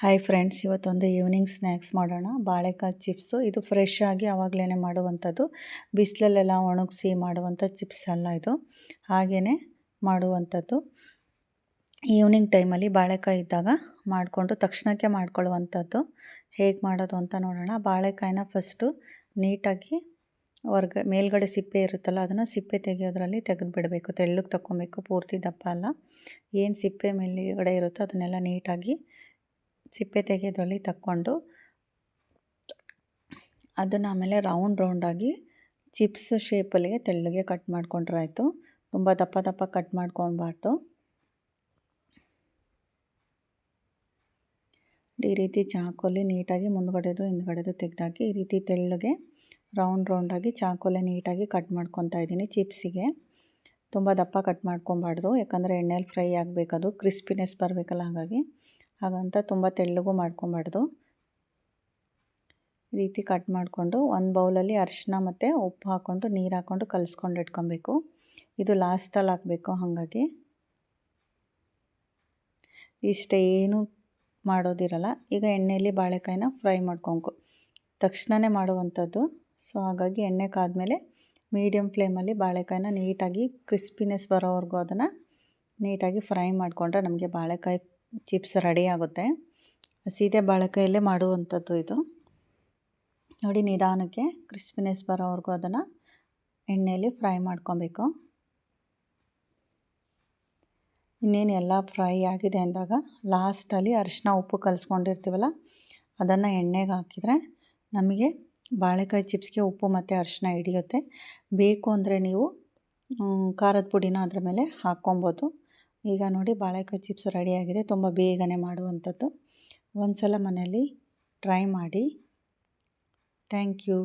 Hi friends ಇವತ್ತೊಂದು evening snacks ಮಾಡೋಣ. ಬಾಳೆಕಾಯಿ ಚಿಪ್ಸು ಇದು ಫ್ರೆಶ್ ಆಗಿ ಆವಾಗಲೇ ಮಾಡುವಂಥದ್ದು. ಬಿಸಿಲಲ್ಲೆಲ್ಲ ಒಣಗಿಸಿ ಮಾಡುವಂಥ ಚಿಪ್ಸ್ ಅಲ್ಲ ಇದು. ಹಾಗೇ ಮಾಡುವಂಥದ್ದು. ಈವ್ನಿಂಗ್ ಟೈಮಲ್ಲಿ ಬಾಳೆಕಾಯಿ ಇದ್ದಾಗ ಮಾಡಿಕೊಂಡು ತಕ್ಷಣಕ್ಕೆ ಮಾಡ್ಕೊಳ್ಳುವಂಥದ್ದು. ಹೇಗೆ ಮಾಡೋದು ಅಂತ ನೋಡೋಣ. ಬಾಳೆಕಾಯಿನ ಫಸ್ಟು ನೀಟಾಗಿ ಹೊರ್ಗ, ಮೇಲ್ಗಡೆ ಸಿಪ್ಪೆ ಇರುತ್ತಲ್ಲ, ಅದನ್ನು ಸಿಪ್ಪೆ ತೆಗೆಯೋದ್ರಲ್ಲಿ ತೆಗೆದು ಬಿಡಬೇಕು ತೆಳ್ಳಗೆ ತಗೊಬೇಕು ಪೂರ್ತಿ ದಪ್ಪ ಅಲ್ಲ. ಏನು ಸಿಪ್ಪೆ ಮೇಲ್ಗಡೆ ಇರುತ್ತೋ ಅದನ್ನೆಲ್ಲ ನೀಟಾಗಿ ಸಿಪ್ಪೆ ತೆಗೆಯೋದ್ರಲ್ಲಿ ತಕ್ಕೊಂಡು, ಅದನ್ನು ಆಮೇಲೆ ರೌಂಡ್ ರೌಂಡಾಗಿ ಚಿಪ್ಸ್ ಶೇಪಲ್ಲಿಗೆ ತೆಳ್ಳಗೆ ಕಟ್ ಮಾಡ್ಕೊಂಡ್ರೆ ಆಯಿತು. ತುಂಬ ದಪ್ಪ ದಪ್ಪ ಕಟ್ ಮಾಡ್ಕೊಳ್ಬಾರ್ದು. ಈ ರೀತಿ ಚಾಕೋಲಿ ನೀಟಾಗಿ ಮುಂದ್ಗಡೆದು ಹಿಂದ್ಗಡೆದು ತೆಗೆದಾಕಿ ಈ ರೀತಿ ತೆಳ್ಳಗೆ ರೌಂಡ್ ರೌಂಡಾಗಿ ಚಾಕುಲೆ ನೀಟಾಗಿ ಕಟ್ ಮಾಡ್ಕೊತಾ ಇದ್ದೀನಿ ಚಿಪ್ಸಿಗೆ. ತುಂಬ ದಪ್ಪ ಕಟ್ ಮಾಡ್ಕೊಬಾರ್ದು, ಯಾಕಂದರೆ ಎಣ್ಣೆಲಿ ಫ್ರೈ ಆಗಬೇಕದು ಕ್ರಿಸ್ಪಿನೆಸ್ ಬರಬೇಕಲ್ಲ ಹಾಗಾಗಿ. ಹಾಗಂತ ತುಂಬ ತೆಳ್ಳಗೂ ಮಾಡ್ಕೊಬಾರ್ದು. ಈ ರೀತಿ ಕಟ್ ಮಾಡಿಕೊಂಡು ಒಂದು ಬೌಲಲ್ಲಿ ಅರಿಶಿನ ಮತ್ತು ಉಪ್ಪು ಹಾಕ್ಕೊಂಡು ನೀರು ಹಾಕ್ಕೊಂಡು ಕಲಿಸ್ಕೊಂಡು ಇಟ್ಕೊಬೇಕು. ಇದು ಲಾಸ್ಟಲ್ಲಿ ಹಾಕಬೇಕು ಹಾಗಾಗಿ. ಇಷ್ಟೇನು ಮಾಡೋದಿರಲ್ಲ, ಈಗ ಎಣ್ಣೆಯಲ್ಲಿ ಬಾಳೆಕಾಯಿನ ಫ್ರೈ ಮಾಡ್ಕೊಂಕು ತಕ್ಷಣವೇ ಮಾಡುವಂಥದ್ದು. ಸೊ ಹಾಗಾಗಿ ಎಣ್ಣೆ ಕಾದಮೇಲೆ ಮೀಡಿಯಮ್ ಫ್ಲೇಮಲ್ಲಿ ಬಾಳೆಕಾಯಿನ ನೀಟಾಗಿ ಕ್ರಿಸ್ಪಿನೆಸ್ ಬರೋವರೆಗೂ ಅದನ್ನು ನೀಟಾಗಿ ಫ್ರೈ ಮಾಡಿಕೊಂಡ್ರೆ ನಮಗೆ ಬಾಳೆಕಾಯಿ ಚಿಪ್ಸ್ ರೆಡಿ ಆಗುತ್ತೆ. ಸೀದೆ ಬಾಳೆಕಾಯಲ್ಲೇ ಮಾಡುವಂಥದ್ದು ಇದು. ನೋಡಿ ನಿಧಾನಕ್ಕೆ ಕ್ರಿಸ್ಪಿನೆಸ್ ಬರೋವರೆಗೂ ಅದನ್ನು ಎಣ್ಣೆಯಲ್ಲಿ ಫ್ರೈ ಮಾಡ್ಕೊಬೇಕು. ಇನ್ನೇನು ಎಲ್ಲ ಫ್ರೈ ಆಗಿದೆ ಅಂದಾಗ ಲಾಸ್ಟಲ್ಲಿ ಅರಿಶಿನ ಉಪ್ಪು ಕಲಿಸ್ಕೊಂಡಿರ್ತೀವಲ್ಲ ಅದನ್ನು ಎಣ್ಣೆಗೆ ಹಾಕಿದರೆ ನಮಗೆ ಬಾಳೆಕಾಯಿ ಚಿಪ್ಸ್ಗೆ ಉಪ್ಪು ಮತ್ತು ಅರಿಶಿನ ಹಿಡಿಯುತ್ತೆ. ಬೇಕು ಅಂದರೆ ನೀವು ಖಾರದ ಪುಡಿನ ಅದರ ಮೇಲೆ ಹಾಕ್ಕೊಬೋದು. ಈಗ ನೋಡಿ ಬಾಳೆಕಾಯಿ ಚಿಪ್ಸ್ ರೆಡಿಯಾಗಿದೆ ತುಂಬ ಬೇಗನೆ ಮಾಡುವಂಥದ್ದು. ಒಂದು ಸಲ ಮನೆಯಲ್ಲಿ ಟ್ರೈ ಮಾಡಿ. Thank you